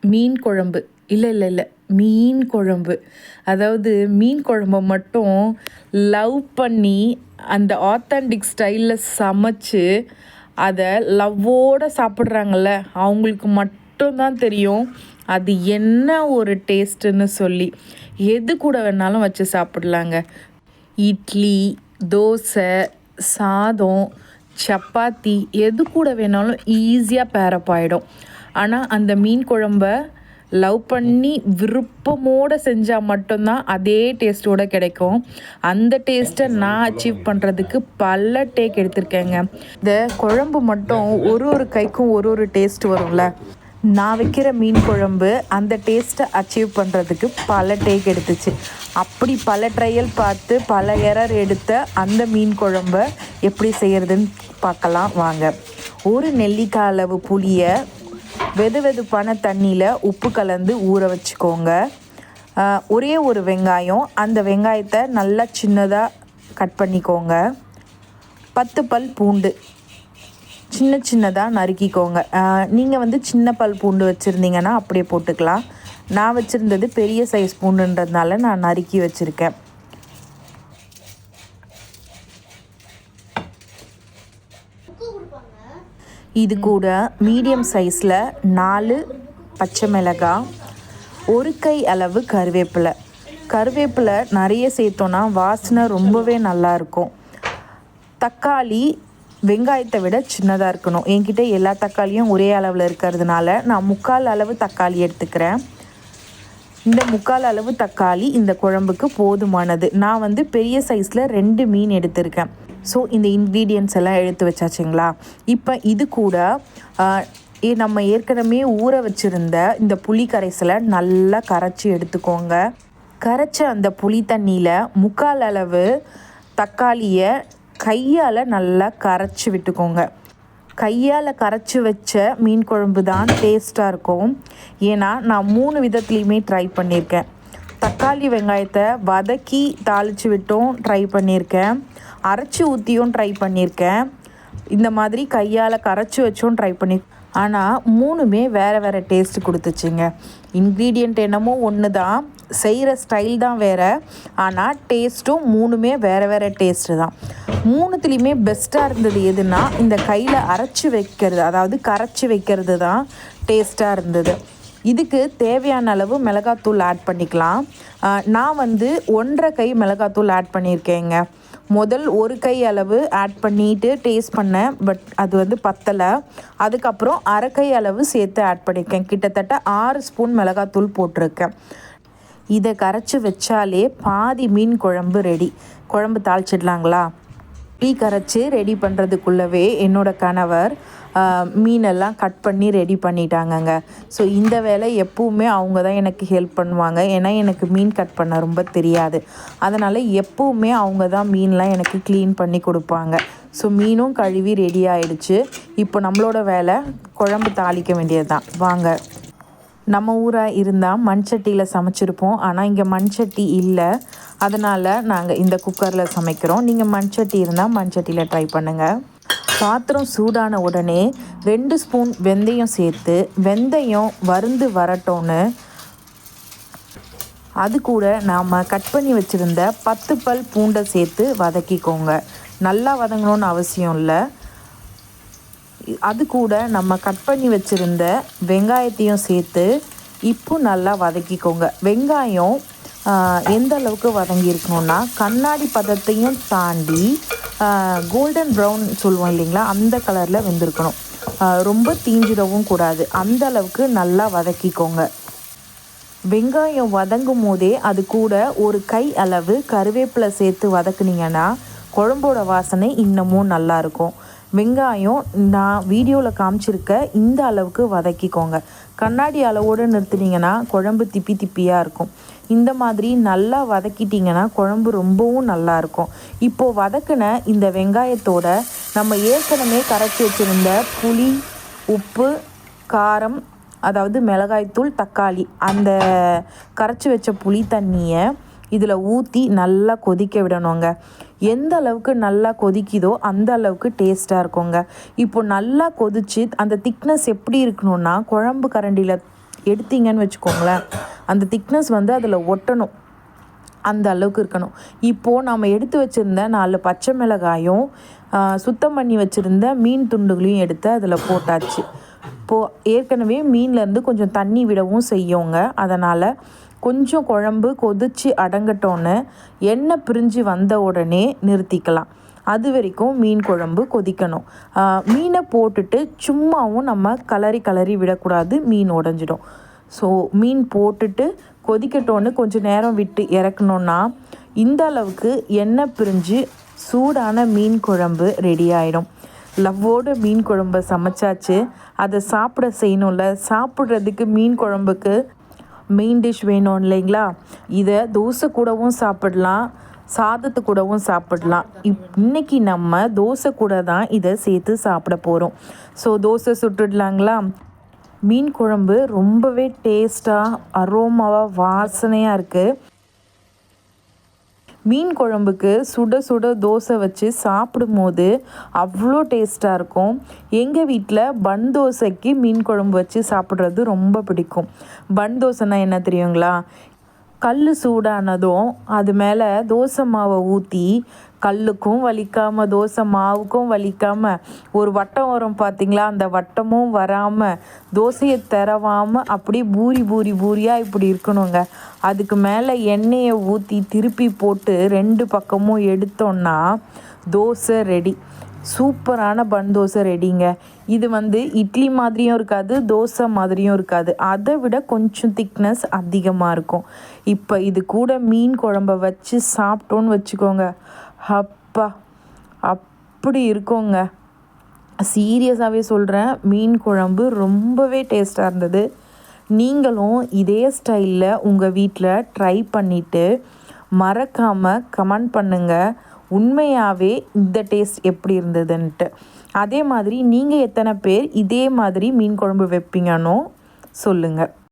மீன் குழம்பு. இல்லை இல்லை இல்லை. மீன் குழம்பு. அதாவது மீன் குழம்ப மட்டும் லவ் பண்ணி அந்த ஆத்தன்டிக் ஸ்டைலில் சமைச்சு அதை லவ்வோடு சாப்பிட்றாங்கல்ல அவங்களுக்கு மட்டும்தான் தெரியும் அது என்ன ஒரு டேஸ்ட்டுன்னு சொல்லி. எது கூட வேணாலும் வச்சு சாப்பிட்லாங்க. இட்லி தோசை சாதம் சப்பாத்தி எது கூட வேணாலும் ஈஸியாக பேரப் ஆகிடும் ஆனால் அந்த மீன் குழம்ப லவ் பண்ணி விருப்பமோடு செஞ்சால் மட்டும்தான் அதே டேஸ்ட்டோடு கிடைக்கும். அந்த டேஸ்ட்டை நான் அச்சீவ் பண்ணுறதுக்கு பல டேக் எடுத்திருக்கேங்க. இந்த குழம்பு மட்டும் ஒரு ஒரு கைக்கும் ஒரு ஒரு டேஸ்ட் வரும்ல. நான் வைக்கிற மீன் குழம்பு அந்த டேஸ்ட்டை அச்சீவ் பண்ணுறதுக்கு பல டேக் எடுத்துச்சு. அப்படி பல ட்ரையல் பார்த்து பல எரர் எடுத்த அந்த மீன் குழம்ப எப்படி செய்கிறதுன்னு பார்க்கலாம் வாங்க. ஒரு நெல்லிக்காய் அளவு புளியை வெது வெதுப்பான தண்ணியில் உப்பு கலந்து ஊற வச்சுக்கோங்க. ஒரே ஒரு வெங்காயம். அந்த வெங்காயத்தை நல்லா சின்னதாக கட் பண்ணிக்கோங்க. பத்து பல் பூண்டு. சின்ன சின்னதாக நறுக்கிக்கோங்க. நீங்கள் வந்து சின்ன பல் பூண்டு வச்சுருந்தீங்கன்னா அப்படியே போட்டுக்கலாம். நான் வச்சுருந்தது பெரிய சைஸ் பூண்டுன்றதுனால நான் நறுக்கி வச்சுருக்கேன். இது கூட மீடியம் சைஸில் நாலு பச்சை மிளகாய் ஒரு கை அளவு கருவேப்பிலை. கருவேப்பிலை நிறைய சேர்த்தோன்னா வாசனை ரொம்பவே நல்லாயிருக்கும் தக்காளி வெங்காயத்தை விட சின்னதாக இருக்கணும். என்கிட்ட எல்லா தக்காளியும் ஒரே அளவில் இருக்கிறதுனால நான் முக்கால் அளவு தக்காளி எடுத்துக்கிறேன். இந்த முக்கால் அளவு தக்காளி இந்த குழம்புக்கு போதுமானது. நான் வந்து பெரிய சைஸில் ரெண்டு மீன் எடுத்திருக்கேன். ஸோ இந்த இன்க்ரீடியன்ஸ் எல்லாம் எடுத்து வச்சாச்சுங்களா? இப்போ இது கூட ஏ நம்ம ஏற்கனவே ஊற வச்சுருந்த இந்த புளி கரைசலை நல்லா கரைச்சி எடுத்துக்கோங்க. கரைச்ச அந்த புளி தண்ணியில் முக்கால் அளவு தக்காளியை கையால் நல்லா கரைச்சி விட்டுக்கோங்க. கையால் கரைச்சி வச்ச மீன் குழம்பு தான் டேஸ்ட்டாக இருக்கும். ஏன்னா நான் மூணு விதத்துலேயுமே ட்ரை பண்ணியிருக்கேன். தக்காளி வெங்காயத்தை வதக்கி தாளித்து விட்டும் ட்ரை பண்ணியிருக்கேன். அரைச்சி ஊற்றியும் ட்ரை பண்ணியிருக்கேன் இந்த மாதிரி கையால் கரைச்சி வச்சும் ட்ரை பண்ணி ஆனால் மூணுமே வேறு வேறு டேஸ்ட் கொடுத்துச்சுங்க. இன்க்ரீடியண்ட் என்னமோ ஒன்று தான் செய்கிற ஸ்டைல் தான் வேறு ஆனால் டேஸ்ட்டும் மூணுமே வேறு வேறு டேஸ்ட்டு தான். மூணுத்துலேயுமே பெஸ்ட்டாக இருந்தது எதுனா இந்த கையில் அரைச்சி வைக்கிறது அதாவது கரைச்சி வைக்கிறது தான் டேஸ்ட்டாக இருந்தது. இதுக்கு தேவையான அளவு மிளகாத்தூள் ஆட் பண்ணிக்கலாம். நான் வந்து ஒன்றரை கை மிளகாத்தூள் ஆட் பண்ணியிருக்கேங்க முதல் ஒரு கை அளவு ஆட் பண்ணிவிட்டு டேஸ்ட் பண்ணேன் பட் அது வந்து பத்தலை. அதுக்கப்புறம் அரை கை அளவு சேர்த்து ஆட் பண்ணியிருக்கேன் கிட்டத்தட்ட ஆறு ஸ்பூன் மிளகாத்தூள் போட்டிருக்கேன். இதை கரைச்சி வச்சாலே பாதி மீன் குழம்பு ரெடி குழம்பு தாளிச்சிடலாங்களா? டீ கரைச்சி ரெடி பண்ணுறதுக்குள்ளவே என்னோடய கணவர் மீனெல்லாம் கட் பண்ணி ரெடி பண்ணிட்டாங்கங்க. ஸோ இந்த வேலை எப்பவுமே அவங்க தான் எனக்கு ஹெல்ப் பண்ணுவாங்க. ஏன்னா எனக்கு மீன் கட் பண்ண ரொம்ப தெரியாது. அதனால் எப்பவுமே அவங்க தான் மீன்லாம் எனக்கு க்ளீன் பண்ணி கொடுப்பாங்க. ஸோ மீனும் கழுவி ரெடி ஆகிடுச்சு இப்போ நம்மளோட வேலை குழம்பு தாளிக்க வேண்டியது தான் வாங்க. நம்ம ஊராக இருந்தால் மண் சட்டியில் சமைச்சிருப்போம். ஆனால் இங்கே மண் சட்டி இல்லை. அதனால் நாங்கள் இந்த குக்கரில் சமைக்கிறோம். நீங்கள் மண்சட்டி இருந்தால் மண்சட்டியில் ட்ரை பண்ணுங்கள் பாத்திரம் சூடான உடனே ரெண்டு ஸ்பூன் வெந்தயம் சேர்த்து வெந்தயம் வருந்து வரட்டோன்னு அது கூட நாம் கட் பண்ணி வச்சுருந்த பத்து பல் பூண்டை சேர்த்து வதக்கிக்கோங்க. நல்லா வதங்கணும்னு அவசியம் இல்லை. அது கூட நம்ம கட் பண்ணி வச்சுருந்த வெங்காயத்தையும் சேர்த்து இப்போ நல்லா வதக்கிக்கோங்க. வெங்காயம் எந்த அளவுக்கு வதங்கியிருக்கணும்னா கண்ணாடி பதத்தையும் தாண்டி கோல்டன் ப்ரௌன் சொல்லுவோம் இல்லைங்களா அந்த கலரில் வெந்திருக்கணும். ரொம்ப தீஞ்சிடவும் கூடாது. அந்த அளவுக்கு நல்லா வதக்கிக்கோங்க. வெங்காயம் வதங்கும் போதே அது கூட ஒரு கை அளவு கருவேப்பிலை சேர்த்து வதக்குனீங்கன்னா குழம்போட வாசனை இன்னமும் நல்லாயிருக்கும் வெங்காயம் நான் வீடியோவில் காமிச்சிருக்க இந்த அளவுக்கு வதக்கிக்கோங்க. கண்ணாடி அளவோடு நிறுத்துனீங்கன்னா குழம்பு திப்பி திப்பியாக இருக்கும். இந்த மாதிரி நல்லா வதக்கிட்டிங்கன்னா குழம்பு ரொம்பவும் நல்லாயிருக்கும் இப்போது வதக்கின இந்த வெங்காயத்தோட நம்ம ஏற்கனவே கரைச்சி வச்சுருந்த புளி உப்பு காரம் அதாவது மிளகாய்த்தூள் தக்காளி அந்த கரைச்சி வச்ச புளி தண்ணியை இதில் ஊற்றி நல்லா கொதிக்க விடணுங்க. எந்த அளவுக்கு நல்லா கொதிக்குதோ அந்த அளவுக்கு டேஸ்ட்டாக இருக்குங்க. இப்போ நல்லா கொதிச்சு அந்த திக்னஸ் எப்படி இருக்கணும்னா குழம்பு கரண்டியில் எடுத்தீங்கன்னு வச்சுக்கோங்களேன். அந்த திக்னஸ் வந்து அதில் ஒட்டணும். அந்த அளவுக்கு இருக்கணும். இப்போது நம்ம எடுத்து வச்சுருந்த நாலு பச்சை மிளகாயும் சுத்தம் பண்ணி வச்சுருந்த மீன் துண்டுகளையும் எடுத்து அதில் போட்டாச்சு. இப்போது ஏற்கனவே மீன்லேருந்து கொஞ்சம் தண்ணி விடவும் செய்யுங்க. அதனால் கொஞ்சம் குழம்பு கொதித்து அடங்கட்டோன்னு எண்ணெய் பிரிஞ்சு வந்த உடனே நிறுத்திக்கலாம். அது வரைக்கும் மீன் குழம்பு கொதிக்கணும். மீனை போட்டுட்டு சும்மாவும் நம்ம கலரி கலரி விடக்கூடாது மீன் உடஞ்சிடும். ஸோ மீன் போட்டுட்டு கொதிக்கட்டோன்னு கொஞ்சம் நேரம் விட்டு இறக்கணுன்னா இந்த அளவுக்கு எண்ணெய் பிரிஞ்சு சூடான மீன் குழம்பு ரெடி ஆகிடும் லவ்வோட மீன் குழம்பை சமைச்சாச்சு. அதை சாப்பிட செய்யணும்ல. சாப்பிட்றதுக்கு மீன் குழம்புக்கு மெயின் டிஷ் வேணும் இல்லைங்களா? இதை தோசை கூடவும் சாப்பிடலாம் சாதத்து கூடவும் சாப்பிடலாம். இப் இன்றைக்கி நம்ம தோசை கூட தான் இதை சேர்த்து சாப்பிட போகிறோம் ஸோ தோசை சுட்டுடலாங்களா? மீன் குழம்பு ரொம்பவே டேஸ்ட்டாக அரோமாவாக வாசனையாக இருக்குது மீன் குழம்புக்கு சுட சுட தோசை வச்சு சாப்பிடும்போது அவ்வளோ டேஸ்ட்டாக இருக்கும். எங்கள் வீட்டில் பன் தோசைக்கு மீன் குழம்பு வச்சு சாப்பிட்றது ரொம்ப பிடிக்கும். பன் தோசைன்னா என்ன தெரியுங்களா? கல் சூடானதும் அது மேலே தோசை மாவை ஊற்றி கல்லுக்கும் வலிக்காமல் தோசை மாவுக்கும் வலிக்காமல் ஒரு வட்டம் வரும் பார்த்திங்களா அந்த வட்டமும் வராமல் தோசையை திறவாமல் அப்படியே பூரி பூரி பூரியாக இப்படி இருக்கணுங்க. அதுக்கு மேலே எண்ணெயை ஊற்றி திருப்பி போட்டு ரெண்டு பக்கமும் எடுத்தோன்னா தோசை ரெடி சூப்பரான பன் தோசை ரெடிங்க இது வந்து இட்லி மாதிரியும் இருக்காது தோசை மாதிரியும் இருக்காது. அதை விட கொஞ்சம் திக்னஸ் அதிகமாக இருக்கும். இப்போ இது கூட மீன் குழம்ப வச்சு சாப்பிட்டோன்னு வச்சுக்கோங்க. அப்பா அப்படி இருக்கோங்க. சீரியஸாகவே சொல்கிறேன் மீன் குழம்பு ரொம்பவே டேஸ்ட்டாக இருந்தது. நீங்களும் இதே ஸ்டைலில் உங்கள் வீட்டில் ட்ரை பண்ணிவிட்டு மறக்காமல் கமெண்ட் பண்ணுங்கள் உண்மையாகவே இந்த டேஸ்ட் எப்படி இருந்ததுன்ட்டு. அதே மாதிரி நீங்கள் எத்தனை பேர் இதே மாதிரி மீன் குழம்பு வைப்பீங்கன்னோ சொல்லுங்கள்